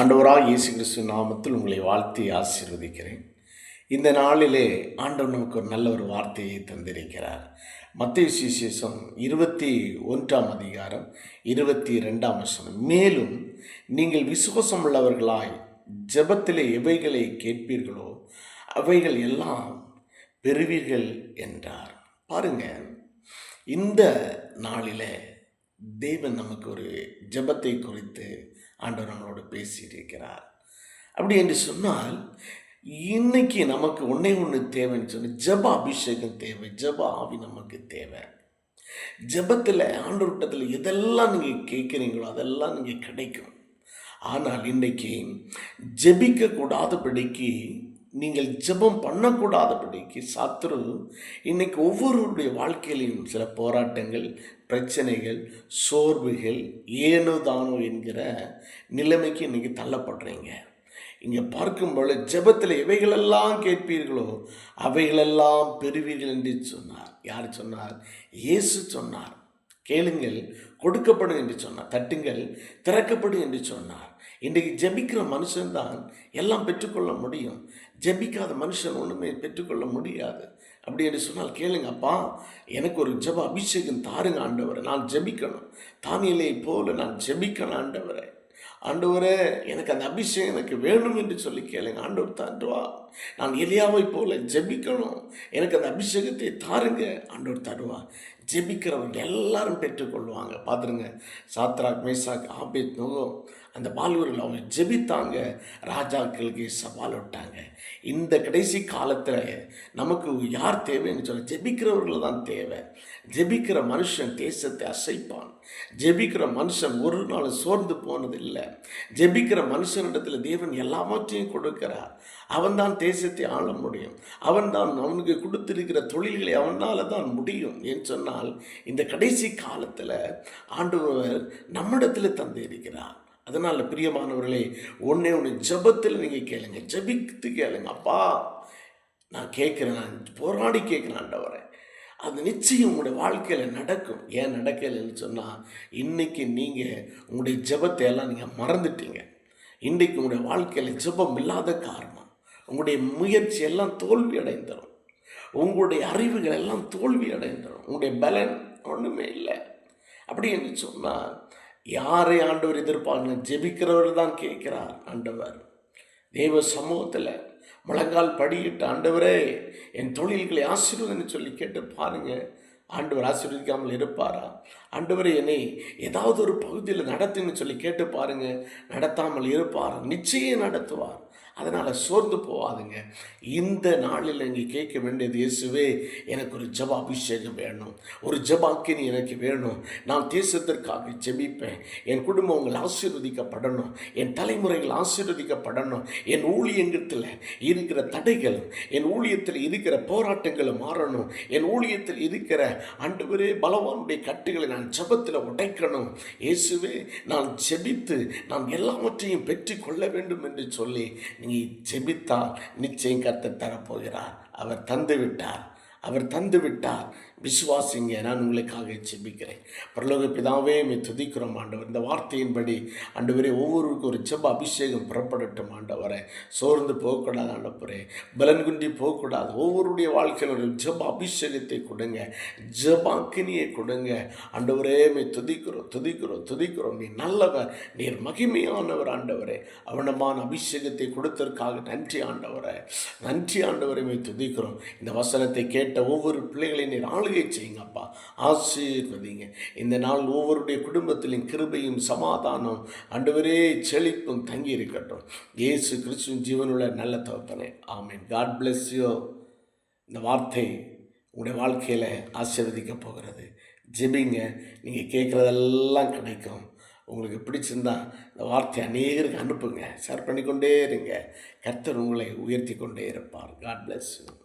ஆண்டவராக இயேசு கிறிஸ்து நாமத்தில் உங்களை வாழ்த்தி ஆசீர்வதிக்கிறேன். இந்த நாளிலே ஆண்டவர் நமக்கு ஒரு நல்ல ஒரு வார்த்தையை தந்திருக்கிறார். மத்திய சுவிசேஷம் இருபத்தி ஒன்றாம் அதிகாரம் இருபத்தி ரெண்டாம் வசனம். மேலும் நீங்கள் விசுவாசம் உள்ளவர்களாய் ஜபத்திலே எவைகளை கேட்பீர்களோ அவைகள் எல்லாம் பெறுவீர்கள் என்றார். பாருங்க இந்த நாளில் தேவன் நமக்கு ஒரு ஜெபத்தை குறித்து ஆண்டவர் நம்மளோடு பேசியிருக்கிறார். அப்படி என்று சொன்னால் இன்னைக்கு நமக்கு ஒன்றே ஒன்று தேவைன்னு சொல்லி ஜப அபிஷேகம் தேவை ஜப ஆவி நமக்கு தேவை. ஜெபத்தில் ஆண்டோட்டத்தில் எதெல்லாம் நீங்கள் கேட்குறீங்களோ அதெல்லாம் நீங்கள் கிடைக்கும். ஆனால் இன்றைக்கி ஜெபிக்க கூடாதபடிக்கு நீங்கள் ஜெபம் பண்ணக்கூடாதபடிக்கு சத்ரு இன்னைக்கு ஒவ்வொருவருடைய வாழ்க்கையிலையும் சில போராட்டங்கள் பிரச்சனைகள் சோர்வுகள் ஏனோ தானோ என்கிற நிலைமைக்கு இன்னைக்கு தள்ளப்படுறீங்க. இங்கே பார்க்கும் பொழுது ஜெபத்தில் எவைகளெல்லாம் கேட்பீர்களோ அவைகளெல்லாம் பெறுவீர்கள் என்று சொன்னார். யார் சொன்னார்? இயேசு சொன்னார். கேளுங்கள் கொடுக்கப்படும் என்று சொன்னார். தட்டுங்கள் திறக்கப்படும் என்று சொன்னார். இன்றைக்கு ஜெபிக்கிற மனுஷன்தான் எல்லாம் பெற்றுக்கொள்ள முடியும். ஜெபிக்காத மனுஷன் ஒன்றுமே பெற்றுக்கொள்ள முடியாது. அப்படி என்று சொன்னால் கேளுங்க அப்பா எனக்கு ஒரு ஜப அபிஷேகம் தாருங்க ஆண்டவரை. நான் ஜெபிக்கணும். தானியலை போல நான் ஜெபிக்கணும் ஆண்டவரை. ஆண்டவரே எனக்கு அந்த அபிஷேகம் எனக்கு வேணும் என்று சொல்லி கேளுங்க ஆண்டவர் தாண்டுவா நான் எலியாவை போல ஜெபிக்கணும். எனக்கு அந்த அபிஷேகத்தை தாருங்க. ஆண்டவர் தருவா ஜெபிக்கிறவங்க எல்லாரும் பெற்றுக்கொள்வாங்க. பார்த்துருங்க. சாத்ராக் மேசாக் ஆபேத் நோகம் அந்த பால்வர்கள் அவங்க ஜெபித்தாங்க. ராஜாக்களுக்கு சவால் விட்டாங்க. இந்த கடைசி காலத்தில் நமக்கு யார் தேவைன்னு சொல்ல ஜெபிக்கிறவர்கள் தான் தேவை. ஜெபிக்கிற மனுஷன் தேசத்தை அசைப்பான். ஜெபிக்கிற மனுஷன் ஒரு நாள் சோர்ந்து போனதில்லை. ஜெபிக்கிற மனுஷனிடத்தில் தேவன் எல்லாவற்றையும் கொடுக்கிறார். அவன்தான் தேசத்தை ஆள முடியும். அவன்தான் அவனுக்கு கொடுத்திருக்கிற தொழில்களை அவனால் தான் முடியும். என்று சொன்னால் ஆனால் இந்த கடைசி காலத்தில் ஆண்டவர் நம்மிடத்தில் தந்து இருக்கிறார் அதனால் பிரியமானவர்களே ஒன்றே ஒன்று ஜபத்தில் நீங்கள் கேளுங்க. ஜபித்து கேளுங்க. அப்பா நான் கேட்குறேன் நான் போராடி கேட்குறேன் ஆண்டவரை. அது நிச்சயம் உங்களுடைய வாழ்க்கையில் நடக்கும். ஏன் நடக்கலைன்னு சொன்னால் இன்றைக்கி நீங்கள் உங்களுடைய ஜபத்தை எல்லாம் நீங்கள் மறந்துட்டீங்க. இன்றைக்கு உங்களுடைய வாழ்க்கையில் ஜபம் இல்லாத காரணம் உங்களுடைய முயற்சி எல்லாம் தோல்வி அடைந்துடும் உங்களுடைய அறிவுகள் எல்லாம் தோல்வி அடைந்துடும் உங்களுடைய பலன் ஒன்றுமே இல்லை. அப்படி என்று சொன்னால் யாரை ஆண்டவர் எதிர்பார்க்கணும் ஜெபிக்கிறவர் தான் கேட்கிறார் ஆண்டவர். தெய்வ சமூகத்தில் முழங்கால் படியிட்டு ஆண்டவரே என் தொழில்களை ஆசீர்வதன்னு சொல்லி கேட்டு பாருங்க. ஆண்டவர் ஆசீர்வதிக்காமல் இருப்பாரா? ஆண்டவர் என்னை ஏதாவது ஒரு பகுதியில் நடத்துன்னு சொல்லி கேட்டு பாருங்கள் நடத்தாமல் இருப்பார்? நிச்சயம் நடத்துவார். அதனால் சோர்ந்து போகாதுங்க இந்த நாளில் நீங்கள் கேட்க வேண்டியது இயேசுவே எனக்கு ஒரு ஜப அபிஷேகம் வேணும். ஒரு ஜபாக்கினி எனக்கு வேணும். நான் தேசத்திற்காக ஜெபிப்பேன். என் குடும்பம் ஆசீர்வதிக்கப்படணும். என் தலைமுறைகள் ஆசீர்வதிக்கப்படணும். என் ஊழியங்கத்தில் இருக்கிற தடைகளும் என் ஊழியத்தில் இருக்கிற போராட்டங்களும் மாறணும். என் ஊழியத்தில் இருக்கிற ஆண்டவரே பலவானுடைய கட்டுகளை நான் ஜபத்தில் உடைக்கணும். இயேசுவே நான் ஜெபித்து நான் எல்லாவற்றையும் பெற்று கொள்ள வேண்டும் என்று சொல்லி நீ செபித்தால் நிச்சயம் கத்த தரப்போகிறார். அவர் தந்து விட்டார் அவர் தந்து விட்டார் விசுவாசிங்க நான் உங்களுக்காக செபிக்கிறேன் பரலோக பிதாவே மே துதிக்கிறோம் ஆண்டவர். இந்த வார்த்தையின்படி ஆண்டவரே ஒவ்வொருவருக்கும் ஒரு ஜெப அபிஷேகம் புறப்படட்டும் ஆண்டவரை. சோர்ந்து போகக்கூடாது ஆண்டவரே. பலன்குண்டி போகக்கூடாது. ஒவ்வொருடைய வாழ்க்கையில் ஒரு ஜப அபிஷேகத்தை கொடுங்க. ஜபாக்கினியை கொடுங்க. ஆண்டவரே மே துதிக்கிறோம் துதிக்கிறோம் துதிக்கிறோம். நீ நல்லவர் நீர் மகிமையானவர் ஆண்டவரே. அவனமான அபிஷேகத்தை கொடுத்ததற்காக நன்றி ஆண்டவரை. நன்றி ஆண்டவரை மே துதிக்கிறோம். இந்த வசனத்தை கேட்டு ஒவ்வொரு பிள்ளைகளையும் நீர் ஆளுகை செய்யுங்கப்பா ஆசீர்வதிங்க. இந்த நாள் ஒவ்வொருடைய குடும்பத்திலும் கிருபையும் சமாதானம் அண்டுவரே செழிப்பும் தங்கி இருக்கட்டும். இயேசு கிறிஸ்துவின் ஜீவனுள்ள நல்ல தகப்பனே. ஆமீன். காட் பிளஸ் யூ இந்த வார்த்தை உங்களுடைய வாழ்க்கையில் ஆசீர்வதிக்க போகிறது. ஜெபிங்க. நீங்கள் கேட்குறதெல்லாம் கிடைக்கும். உங்களுக்கு பிடிச்சிருந்தா இந்த வார்த்தை அநேகருக்கு அனுப்புங்க. ஷேர் பண்ணிக்கொண்டே இருங்க. கர்த்தர் உங்களை உயர்த்தி கொண்டே இருப்பார். God bless you